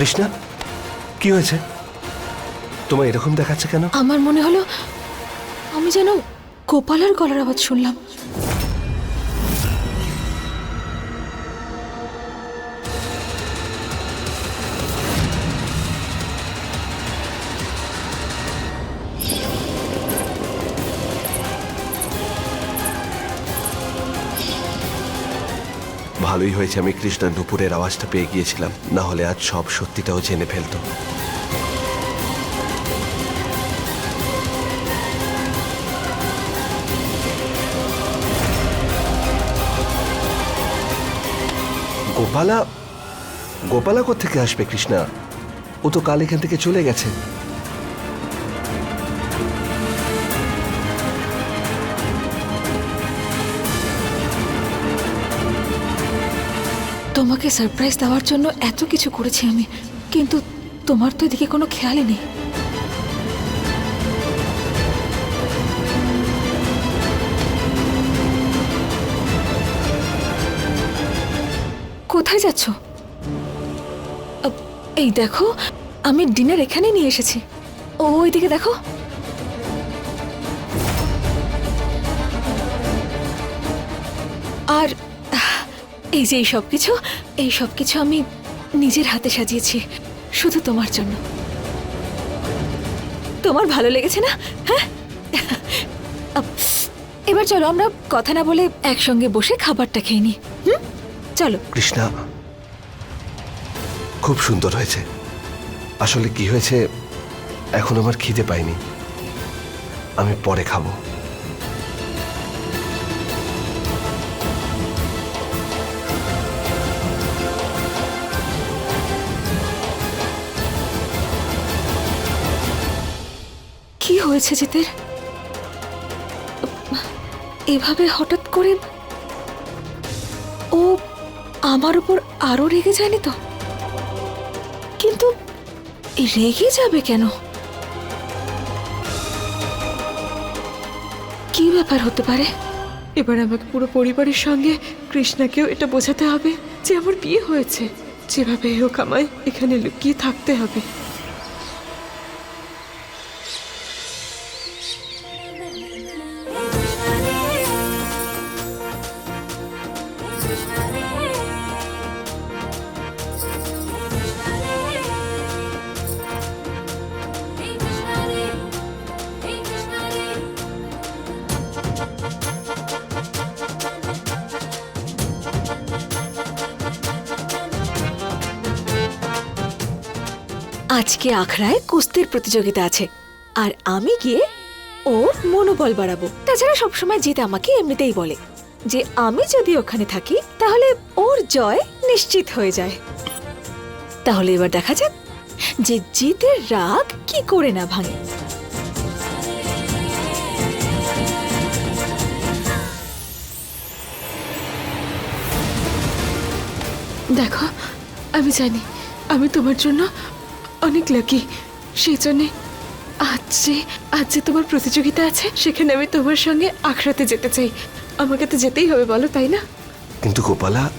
কৃষ্ণা, কি হয়েছে? তোমায় এরকম দেখাচ্ছে কেন? আমার মনে হলো আমি যেন গোপালের গলার আওয়াজ শুনলাম। ভালোই হয়েছে, আমি কৃষ্ণা নুপুরের আওয়াজটা পেয়ে গিয়েছিলাম। না হলে আজ সব সত্যিটাও জেনে ফেলতো। গোপালা গোপালা থেকে আসবে কৃষ্ণা? ও তো কাল এখান থেকে চলে গেছে। তোমাকে সারপ্রাইজ দেওয়ার জন্য এত কিছু করেছি আমি, কিন্তু তোমার তো এদিকে কোনো খেয়ালই নেই। কোথায় যাচ্ছ? এই দেখো, আমি ডিনার এখানে নিয়ে এসেছি। ও, ওইদিকে দেখো। আর এই যে এই সব কিছু এই সব কিছু আমি নিজের হাতে সাজিয়েছি, শুধু তোমার জন্য। তোমার ভালো লেগেছে না? হ্যাঁ? এবার চলো, আমরা কথা না বলে একসঙ্গে বসে খাবারটা খেয়ে নিই। হুম? চলো। কৃষ্ণা, খুব সুন্দর হয়েছে। আসলে কি হয়েছে, এখন আমার খিদে পাইনি। আমি পরে খাব। হয়েছে জিতের? এভাবে হঠাৎ করে ও আমার উপর আরও রেগে যায়নি তো? কিন্তু রেগে যাবে কেন? কি ব্যাপার হতে পারে? এবার আমাকে পুরো পরিবারের সঙ্গে কৃষ্ণাকেও এটা বোঝাতে হবে যে আমার বিয়ে হয়েছে। যেভাবে হোক আমায় এখানে লুকিয়ে থাকতে হবে। আজকে আখড়ায় কুস্তির প্রতিযোগিতা আছে। আর আমি গিয়ে ওর মনোবল বাড়াবো। তাছাড়া সবসময় জিত আমাকে এমনিতেই বলে। যে আমি যদি ওখানে থাকি, তাহলে ওর জয় নিশ্চিত হয়ে যায়। তাহলে এবার দেখা যাক যে জিতের রাগ কি করে না ভাঙে। দেখো, আমি জানি, আমি তোমার জন্য অনেক লাকি সেই জন্যে আজ যে আজ যে তোমার প্রতিযোগিতা আছে সেখানে আমি তোমার সঙ্গে আখড়াতে যেতে চাই। আমাকে তো যেতেই হবে বলো তাই না? কিন্তু গোপালা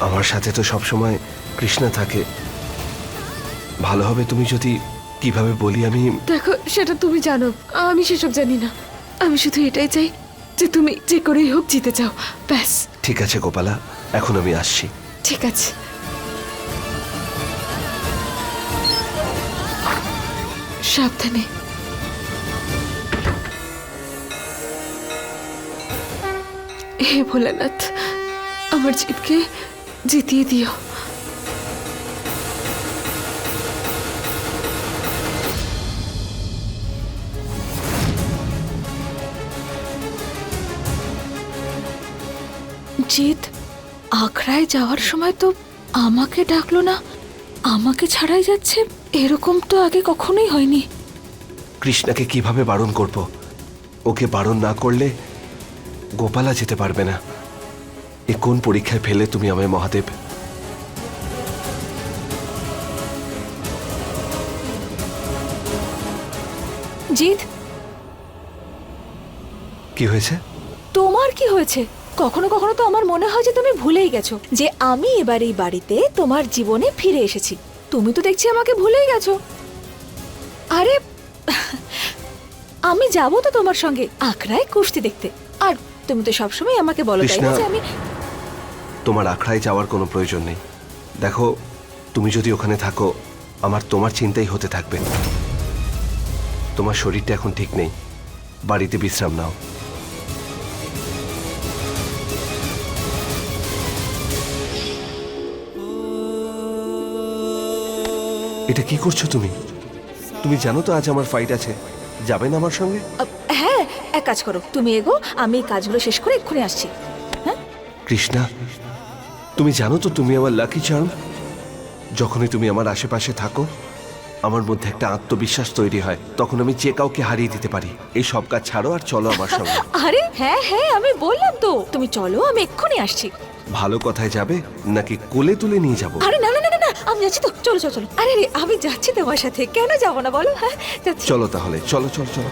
আমার সাথে তো সব সময় কৃষ্ণা থাকে। ভালো হবে তুমি যদি কীভাবে বলি আমি দেখো সেটা তুমি জানো আমি সেসব জানি না। আমি শুধু এটাই চাই যে তুমি যে করেই হোক জিতে যাও ব্যাস। ঠিক আছে গোপালা এখন আমি আসছি। ঠিক আছে। সাবধানে। হে ভোলানাথ, আমার জিতকে জিতিয়ে দিও। জিত আখড়ায় যাওয়ার সময় তো আমাকে ডাকলো না। আমাকে ছাড়াই যাচ্ছে এরকম তো আগে কখনোই হয়নি। কৃষ্ণাকে কীভাবে বারণ করব? ওকে বারণ না করলে গোপালা যেতে পারবে না। এ কোন পরীক্ষায় ফেলে তুমি আমায় মহাদেব? জিত কি হয়েছে? তোমার কি হয়েছে? কখনো কখনো তো আমার মনে হয় যে তুমি ভুলেই গেছো যে আমি এবার এই বাড়িতে তোমার জীবনে ফিরে এসেছি। তুমি তো দেখছি আমাকে ভুলেই গেছো। আরে আমি যাব তো তোমার সঙ্গে আখড়ায় কুস্তি দেখতে। আর তুমি তো সবসময় আমাকে বলো তাই না যে আমি তোমার আখড়ায় যাওয়ার কোনো প্রয়োজন নেই। দেখো তুমি যদি ওখানে থাকো আমার তোমার চিন্তাই হতে থাকবে। তোমার শরীরটা এখন ঠিক নেই। বাড়িতে বিশ্রাম নাও। এটা কি করছ তুমি? তুমি জানো তো আজ আমার ফাইট আছে। যাবে না আমার সঙ্গে? হ্যাঁ এক কাজ করো। তুমি এগো আমি এই কাজগুলো শেষ করে এক্ষুনি আসছি। হ্যাঁ? কৃষ্ণা তুমি জানো তো তুমি আমার লাকি চার্ম যখনই তুমি আমার আশেপাশে থাকো আমার মধ্যে একটা আত্মবিশ্বাস তৈরি হয়। তখন আমি যে কাউকে হারিয়ে দিতে পারি। এই সব কাজ ছাড়ো আর চলো আমার সঙ্গে। আরে হ্যাঁ হ্যাঁ আমি বললাম তো। তুমি চলো আমি এক্ষুনি আসছি। ভালো কথায় যাবে নাকি কোলে তুলে নিয়ে যাব? আরে না আমি যাচ্ছি তো চলো চলো চলো। আরে রে আমি যাচ্ছি তোমার সাথে। কেন যাব না বলো হ্যাঁ? যাচ্ছি। চলো তাহলে চলো চলো চলো।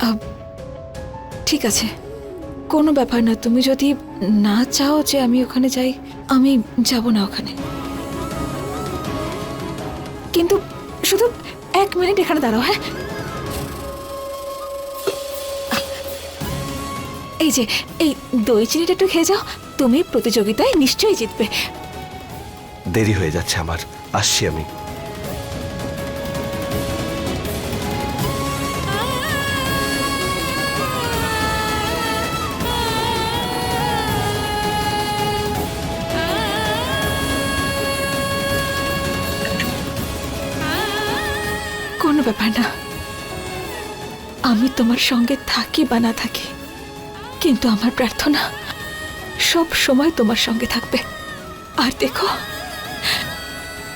আহ, ঠিক আছে। কোনো ব্যাপার না তুমি যদি না চাও যে আমি ওখানে যাই আমি যাব না ওখানে। কিন্তু শুধু এক মিনিট এখানে দাঁড়াও হ্যাঁ? এই যে এই দই চিনিটা একটু খেয়ে যাও। তুমি প্রতিযোগিতায় নিশ্চয়ই জিতবে। দেরি হয়ে যাচ্ছে আমার। আসছি আমি। কোনো ব্যাপার না। আমি তোমার সঙ্গে থাকি বা না থাকি। কিন্তু আমার প্রার্থনা সব সময় তোমার সঙ্গে থাকবে। আর দেখো,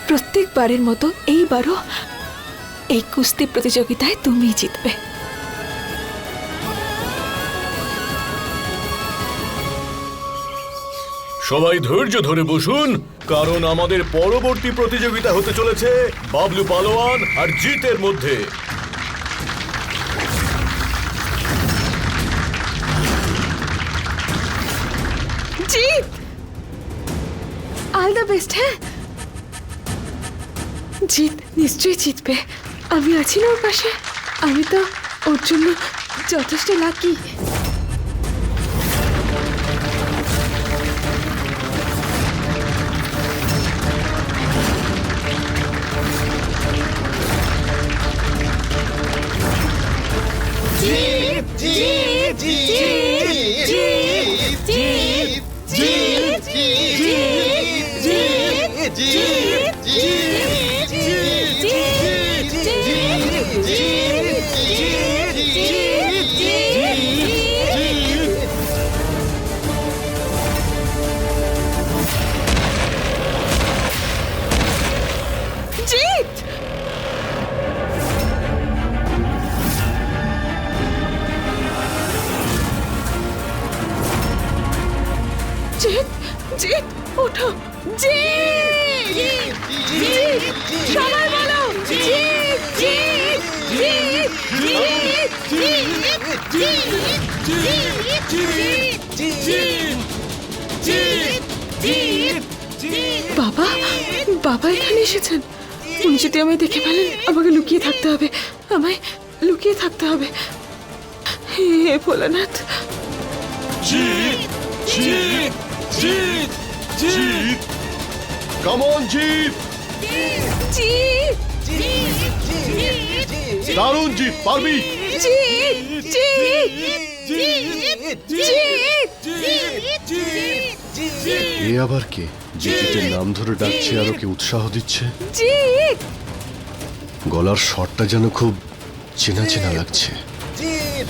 প্রত্যেকবারের মতো এইবারও এই কুস্তি প্রতিযোগিতায় তুমি জিতবে। সবাই ধৈর্য ধরে বসুন, কারণ আমাদের পরবর্তী প্রতিযোগিতা হতে চলেছে বাবলু পালোয়ান আর জিতের মধ্যে। বেস্ট হ্যাঁ? জিত নিশ্চয়ই জিতবে। আমি আছি না ওর পাশে। আমি তো ওর জন্য যথেষ্ট লাকি বাবা বাবা এখানে এসেছেন। উনি যদি আমায় দেখে ফেলেন আমাকে লুকিয়ে থাকতে হবে। আমায় লুকিয়ে থাকতে হবে। হে ভোলানাথ। কামন জিত জিত দারুণ জিত। পারবি জিত জিত। এ আবার কে জিতের নাম ধরে ডাকছে আর ওকে উৎসাহ দিচ্ছে গলার স্বরটা যেন খুব চেনা চেনা লাগছে জিত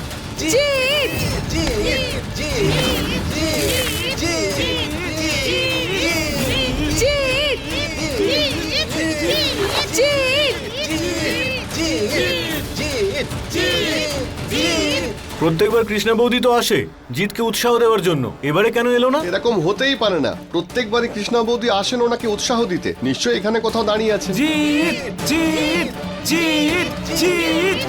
প্রত্যেকবার কৃষ্ণা বৌদি তো আসে জিতকে উৎসাহ দেওয়ার জন্য। এবারে কেন এলো না? এরকম হতেই পারে না। প্রত্যেকবারই কৃষ্ণা বৌদি আসেন ওনাকে উৎসাহ দিতে। নিশ্চয়ই এখানে কোথাও দাঁড়িয়ে আছে। জিত জিত জিত জিত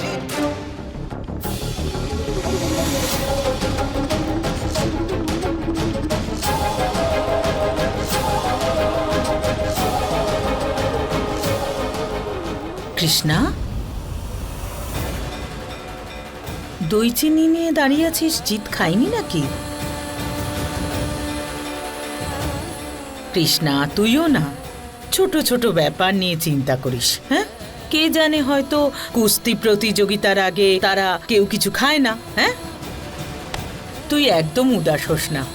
কৃষ্ণা? দই চিনি নিয়ে দাঁড়িয়ে আছিস, জিত খাইনি নাকি? কৃষ্ণা, তুইও না। ছোট ছোট ব্যাপার নিয়ে চিন্তা করিস হ্যাঁ? কে জানে হয়তো কুস্তি প্রতিযোগিতার আগে তারা কেউ কিছু খায় না হ্যাঁ? তুই একদম উদাস হোস না।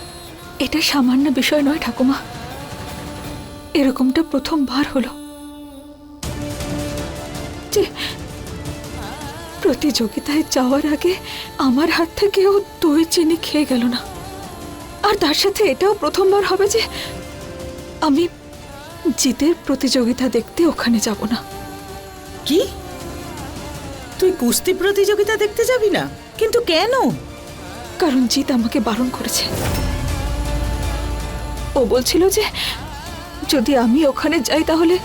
এটা সামান্য বিষয় নয় ঠাকুমা। এরকমটা প্রথমবার হলো। প্রতিযোগিতায় যাওয়ার আগে আমার হাত থেকেও দই চিনি খেয়ে গেল না। আর তার সাথে এটাও প্রথমবার হবে যে আমি জিতের প্রতিযোগিতা দেখতে ওখানে যাব না। কি? তুই কুস্তি প্রতিযোগিতা দেখতে যাবি না? কিন্তু কেন? কারণ জিত আমাকে বারণ করেছে। ও বলছিল যে যদি আমি ওখানে যাই তাহলে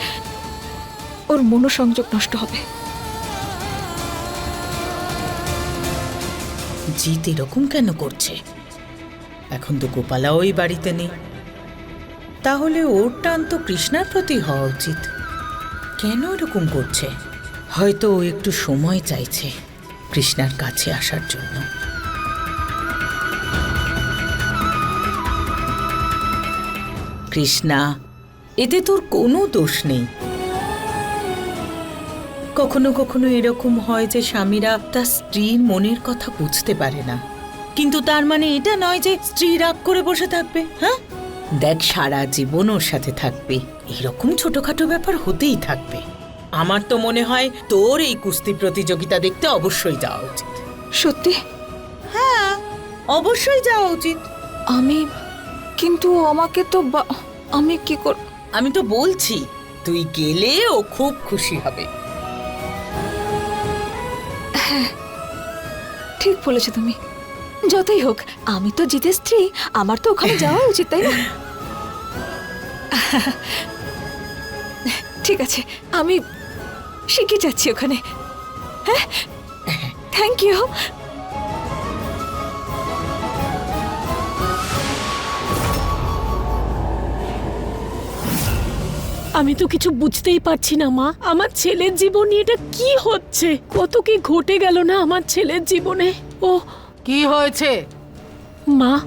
ওর মনোসংযোগ নষ্ট হবে। জিত এরকম কেন করছে? এখন তো গোপালা ওই বাড়িতে নেই। তাহলে ওর টান তো কৃষ্ণার প্রতি হওয়া উচিত। কেন এরকম করছে? হয়তো ও একটু সময় চাইছে কৃষ্ণার কাছে আসার জন্য। কৃষ্ণা, এতে তোর কোনো দোষ নেই। কখনো কখনো এরকম হয় যে স্বামীরা তার স্ত্রীর মনের কথা বুঝতে পারে না। কিন্তু তার মানে এটা নয় যে স্ত্রী রাগ করে বসে থাকবে হ্যাঁ? দেখ সারা জীবন ওর সাথে থাকবে। এরকম ছোটখাটো ব্যাপার হতেই থাকবে। আমার তো মনে হয় তোর এই কুস্তি প্রতিযোগিতা দেখতে অবশ্যই যাওয়া উচিত। সত্যি? হ্যাঁ অবশ্যই যাওয়া উচিত। আমি কিন্তু আমাকে তো আমি কি কর আমি তো বলছি তুই গেলে ও খুব খুশি হবে। ঠিক বলেছ তুমি। যতই হোক, আমি তো জিতের স্ত্রী, আমার তো ওখানে যাওয়া উচিত, তাই না? ঠিক আছে, আমি শিখে যাচ্ছি ওখানে। হ্যাঁ থ্যাংক ইউ আমি তো কিছু বুঝতেই পারছি না মা। আমার ছেলের জীবনে এটা কি হচ্ছে? কত কি ঘটে গেল না আমার ছেলের জীবনে? ও কি হয়েছে? মা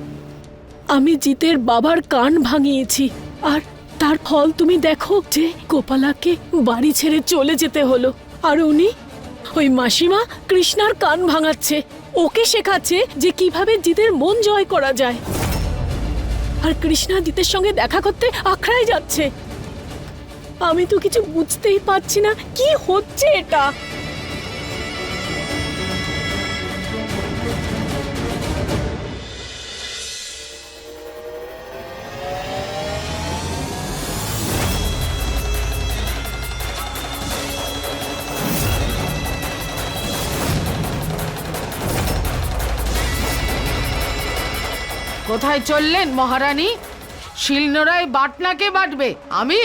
আমি জিতের বাবার কান ভাঙিয়েছি। আর তার ফল তুমি দেখো যে গোপালাকে বাড়ি ছেড়ে চলে যেতে হলো। আর উনি ওই মাসিমা কৃষ্ণার কান ভাঙাচ্ছে। ওকে শেখাচ্ছে যে কীভাবে জিতের মন জয় করা যায়। আর কৃষ্ণা জিতের সঙ্গে দেখা করতে আখড়ায় যাচ্ছে। আমি তো কিছু বুঝতেই পারছি না। কি হচ্ছে এটা? কোথায় চললেন মহারানী? শিলনোড়ায় বাটনাকে বাটবে, আমি?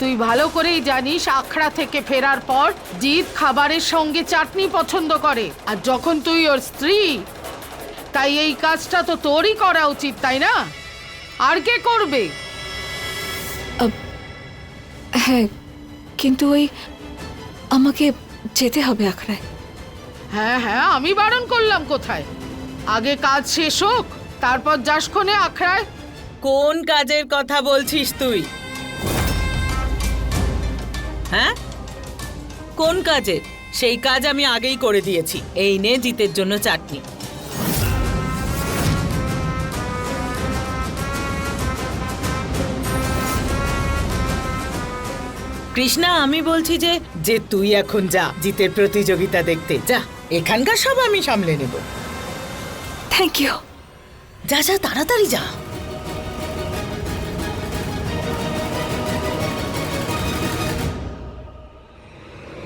তুই ভালো করেই জানিস আখড়া থেকে ফেরার পর জিৎ খাবারের সঙ্গে চাটনি পছন্দ করে। আর যখন তুই ওর স্ত্রী তাই এই কাজটা তো তোরই করা উচিত তাই না? আর কে করবে? হ্যাঁ কিন্তু ওই আমাকে যেতে হবে আখড়ায়। হ্যাঁ হ্যাঁ আমি বারণ করলাম কোথায়? আগে কাজ শেষ হোক তারপর যাস ক্ষণে আখড়ায়। কোন কাজের কথা বলছিস তুই? হ্যাঁ? কোন কাজের সেই কাজ আমি আগেই করে দিয়েছি। এই নে জিতের জন্য চাটনি। কৃষ্ণা আমি বলছি যে যে তুই এখন যা জিতের প্রতিযোগিতা দেখতে। যা এখানকার সব আমি সামলে নেব। থ্যাংক ইউ যা যা তাড়াতাড়ি যা।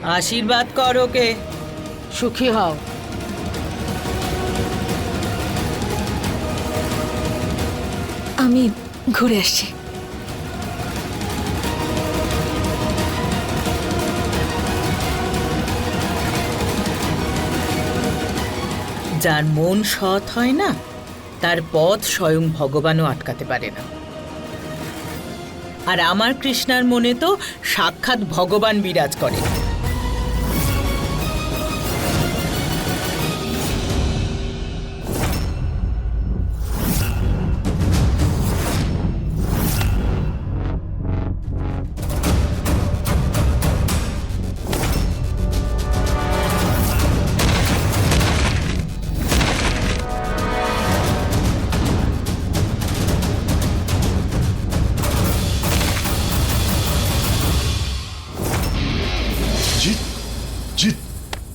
আশীর্বাদ কর ওকে। সুখী হও। আমি ঘুরে আসছি। যার মন সৎ হয় না তার পথ স্বয়ং ভগবানও আটকাতে পারে না। আর আমার কৃষ্ণার মনে তো সাক্ষাৎ ভগবান বিরাজ করে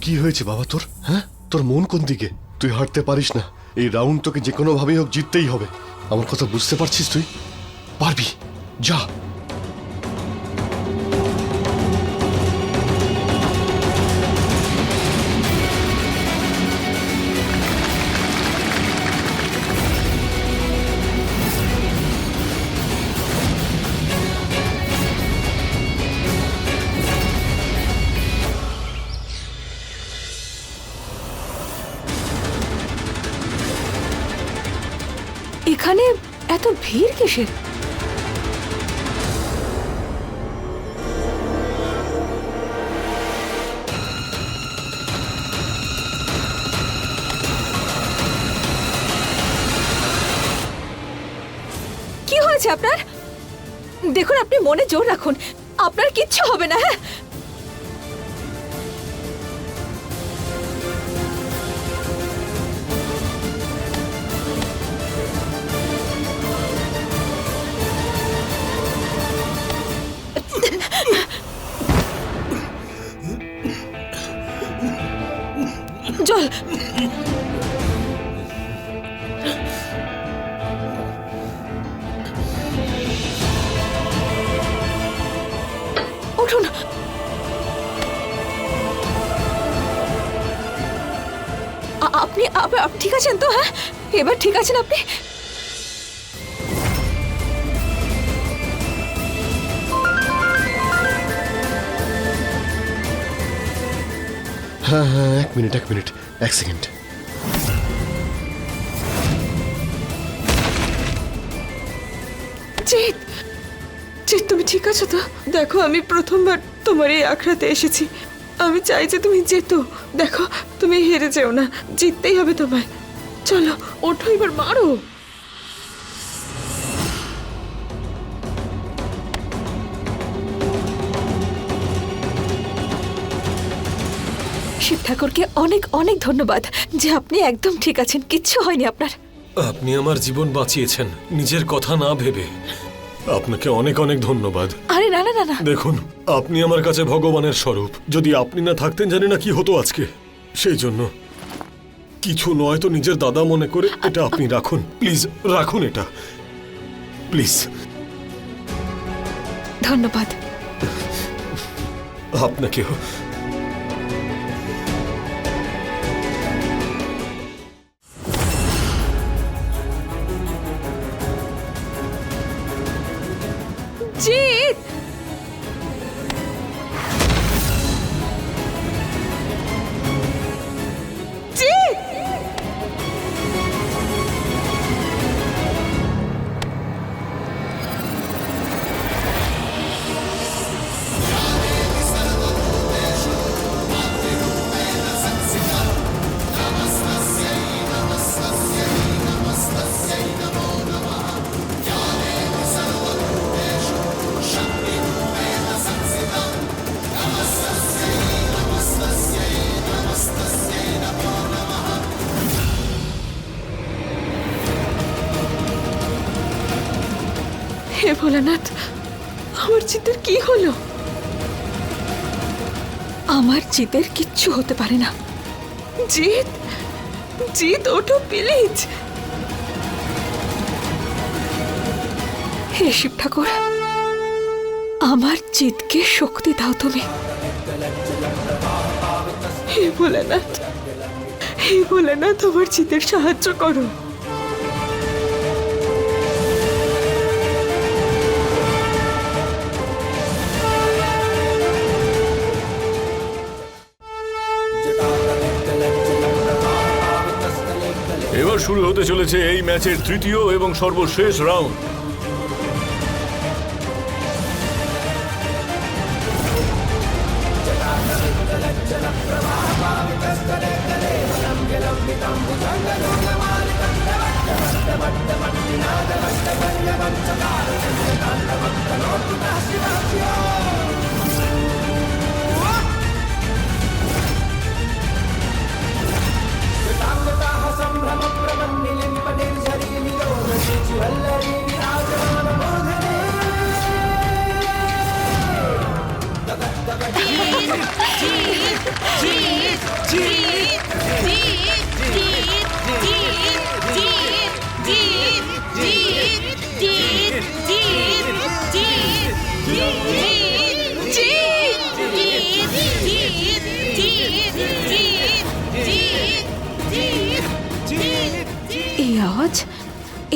কি হয়েছে বাবা তোর? হ্যাঁ? তোর মন কোন দিকে? তুই হাঁটতে পারিস না। এই রাউন্ড তোকে যে কোনোভাবেই হোক জিততেই হবে। আমার কথা বুঝতে পারছিস তুই? পারবি। যা। ভিড় কিসের কি হয়েছে আপনার? দেখুন, আপনি মনে জোর রাখুন। আপনার কিচ্ছু হবে না হ্যাঁ? ঠিক আছেন তো হ্যাঁ? এবার ঠিক আছেন আপনি? হ্যাঁ হ্যাঁ এক মিনিট এক মিনিট এক সেকেন্ড। জিৎ! জিৎ তুমি ঠিক আছো তো? দেখো আমি প্রথমবার তোমার এই আখড়াতে এসেছি। আমি চাই যে তুমি যেতো। দেখো তুমি হেরে যেও না জিততেই হবে তোমায়। চলো ওঠো এবার মারো। শিব ঠাকুরকে অনেক অনেক ধন্যবাদ যে আপনি একদম ঠিক আছেন কিচ্ছু হয়নি আপনার। আপনি আমার জীবন বাঁচিয়েছেন নিজের কথা না ভেবে। আপনাকে অনেক অনেক ধন্যবাদ। আরে না না না। দেখুন আপনি আমার কাছে ভগবানের স্বরূপ। যদি আপনি না থাকতেন জানি না কি হতো আজকে। সেই জন্য। কিছু নয় তো নিজের দাদা মনে করে এটা আপনি রাখুন। প্লিজ রাখুন এটা। প্লিজ। ধন্যবাদ। আপনাকেও। ভোলানাথ, আমার জিতের কি হলো? আমার জিতের কিচ্ছু হতে পারে না। জিৎ জিৎ, ওঠো প্লিজ। হে শিব ঠাকুর, আমার জিতকে শক্তি দাও তুমি। হে ভোলানাথ হে ভোলানাথ, আমার জিতের সাহায্য করো। হতে চলেছে এই ম্যাচের তৃতীয় এবং সর্বশেষ রাউন্ড Yeah!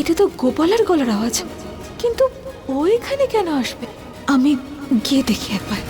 এটা তো গোপালের গলার আওয়াজ। কিন্তু ও এখানে কেন আসবে? আমি গিয়ে দেখি একবার।